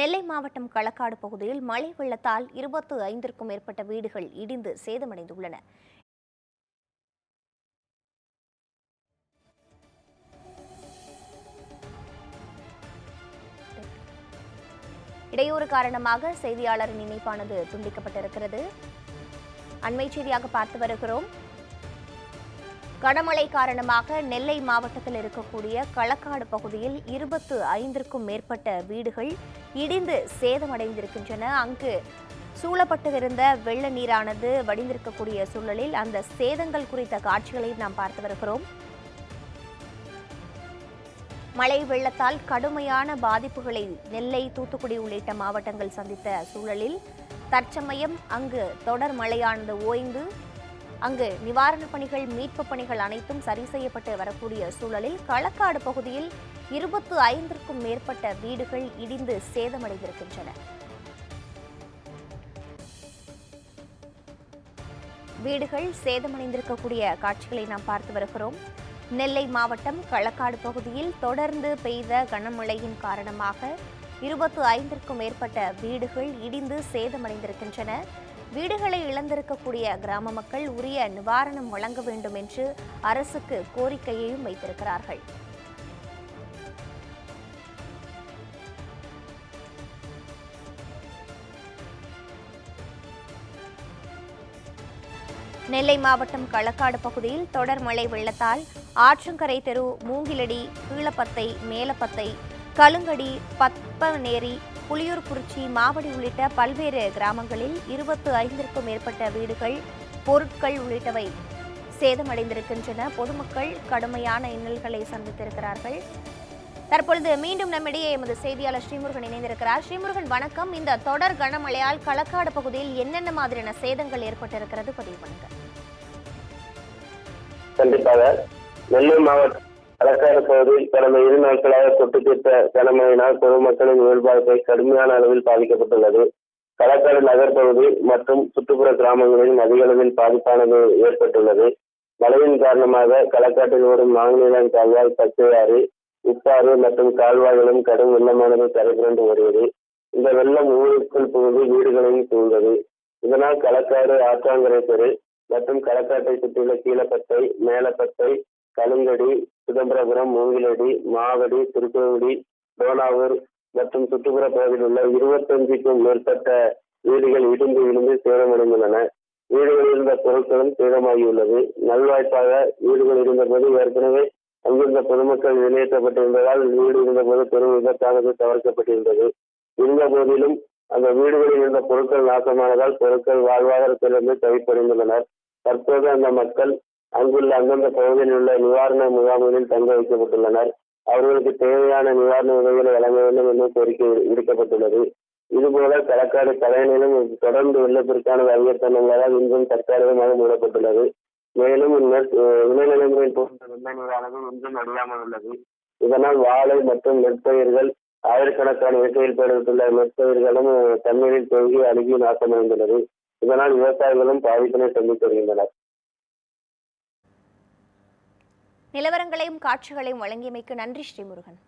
நெல்லை மாவட்டம் களக்காடு பகுதியில் மழை வெள்ளத்தால் இருபத்து ஐந்திற்கும் மேற்பட்ட வீடுகள் இடிந்து சேதமடைந்துள்ளன. இடையூறு காரணமாக செய்தியாளரின் இணைப்பானது துண்டிக்கப்பட்டிருக்கிறது. அண்மை செய்தியாக பார்த்து வருகிறோம். கனமழை காரணமாக நெல்லை மாவட்டத்தில் இருக்கக்கூடிய களக்காடு பகுதியில் இருபத்து ஐந்திற்கும் மேற்பட்ட வீடுகள் இடிந்து சேதமடைந்திருக்கின்றன. அங்கு சூழப்பட்டிருந்த வெள்ள நீரானது வடிந்திருக்கக்கூடிய சூழலில் அந்த சேதங்கள் குறித்த காட்சிகளை நாம் பார்த்து வருகிறோம். மழை வெள்ளத்தால் கடுமையான பாதிப்புகளை நெல்லை தூத்துக்குடி உள்ளிட்ட மாவட்டங்கள் சந்தித்த சூழலில் தற்சமயம் அங்கு தொடர் மழையானது ஓய்ந்து அங்கு நிவாரணப் பணிகள் மீட்புப் பணிகள் அனைத்தும் சரி செய்யப்பட்டு வரக்கூடிய சூழலில் களக்காடு பகுதியில் இருபத்து ஐந்திற்கும் மேற்பட்ட வீடுகள் இடிந்து சேதமடைந்திருக்கின்றன. வீடுகள் சேதமடைந்திருக்கக்கூடிய காட்சிகளை நாம் பார்த்து வருகிறோம். நெல்லை மாவட்டம் களக்காடு பகுதியில் தொடர்ந்து பெய்த கனமழையின் காரணமாக இருபத்து ஐந்திற்கும் மேற்பட்ட வீடுகள் இடிந்து சேதமடைந்திருக்கின்றன. வீடுகளை இழந்திருக்கக்கூடிய கிராம மக்கள் உரிய நிவாரணம் வழங்க வேண்டும் என்று அரசுக்கு கோரிக்கையையும் வைத்திருக்கிறார்கள். நெல்லை மாவட்டம் களக்காடு பகுதியில் தொடர் மழை வெள்ளத்தால் ஆற்றங்கரை தெரு மூங்கிலடி கீழப்பத்தை மேலப்பத்தை கலுங்கடி பத்மநேரி புலியூர்குறிச்சி மாவடி உள்ளிட்ட பல்வேறு கிராமங்களில் இருபத்து ஐந்திற்கும் மேற்பட்ட வீடுகள் பொருட்கள் உள்ளிட்டவை சேதமடைந்திருக்கின்றன. பொதுமக்கள் கடுமையான இன்னல்களை சந்தித்திருக்கிறார்கள். தற்பொழுது மீண்டும் நம்மிடையே எமது செய்தியாளர் ஸ்ரீமுருகன் இணைந்திருக்கிறார். ஸ்ரீமுருகன் வணக்கம். இந்த தொடர் கனமழையால் களக்காடு பகுதியில் என்னென்ன மாதிரியான சேதங்கள் ஏற்பட்டிருக்கிறது? பதிவு பண்ணுங்க. கண்டிப்பாக. நெல்லூர் மாவட்டம் அரசாங்க பகுதியில் கடந்த இரு நாட்களாக தொட்டு தீர்த்த கனமழையினால் பொதுமக்களின் இயல்பாழ்க்கை கடுமையான அளவில் பாதிக்கப்பட்டுள்ளது. களக்காடு நகர்ப்பகுதி மற்றும் சுற்றுப்புற கிராமங்களில் அதிக அளவில் பாதிப்பானது ஏற்பட்டுள்ளது. மழையின் காரணமாக களக்காட்டில் ஓடும் நாங்குநீளம் கால்வாய் பச்சையாறு உப்பாறு மற்றும் கால்வாய்களும் கடும் வெள்ளமானது கரை புரண்டு வருகிறது இந்த வெள்ளம் ஊருக்குள் புகுந்து வீடுகளையும் சூழ்ந்தது. இதனால் களக்காடு ஆற்றாங்கரை தெரு மற்றும் களக்காட்டை சுற்றியுள்ள கீழப்பத்தை மேலப்பத்தை கலுங்கடி சிதம்பரபுரம் மூங்கிலடி மாவடி திருக்கோவிடி டோனாவூர் மற்றும் சுற்றுப்புற பகுதியில் உள்ள இருபத்தஞ்சுக்கும் மேற்பட்ட வீடுகள் இடிந்து விழுந்து சேதமடைந்துள்ளன. வீடுகளில் இருந்த பொருட்களும் சேதமாகியுள்ளது. நல்வாய்ப்பாக வீடுகள் இருந்தபோது ஏற்கனவே அங்கிருந்த பொதுமக்கள் வெளியேற்றப்பட்டிருந்ததால் வீடு இருந்தபோது பெரும் விபத்தானது தவிர்க்கப்பட்டிருந்தது. இருந்த போதிலும் அந்த வீடுகளில் இருந்த பொருட்கள் நாசமானதால் பொருட்கள் வாழ்வாதாரத்திலிருந்து தவிப்படைந்துள்ளனர். தற்போது அந்த மக்கள் அங்குள்ள அந்தந்த பகுதியில் உள்ள நிவாரண முகாம்களில் தங்க வைக்கப்பட்டுள்ளனர். அவர்களுக்கு தேவையான நிவாரண உதவிகளை வழங்க வேண்டும் என்று கோரிக்கை விடுக்கப்பட்டுள்ளது. இதுபோல களக்காடு தலைநிலும் தொடர்ந்து வெள்ளத்திற்கான அதிகரித்துள்ளதால் இன்றும் தற்காலிகமாக மூடப்பட்டுள்ளது. மேலும் விளைநிலங்களில் போன்ற வெள்ள நீரானது இன்றும் அடியாமல் உள்ளது. இதனால் வாழை மற்றும் நெற்பயிர்கள் ஆயிரக்கணக்கான இயற்கையில் பெறப்பட்டுள்ள நெற்பயிர்களும் தண்ணீரில் தொங்கி அழுகி நாசமடைந்துள்ளது. இதனால் விவசாயிகளும் பாதிப்பினை சந்தித்து வருகின்றனர். நிலவரங்களையும் காட்சிகளையும் வழங்கியமைக்கு நன்றி ஸ்ரீமுருகன்.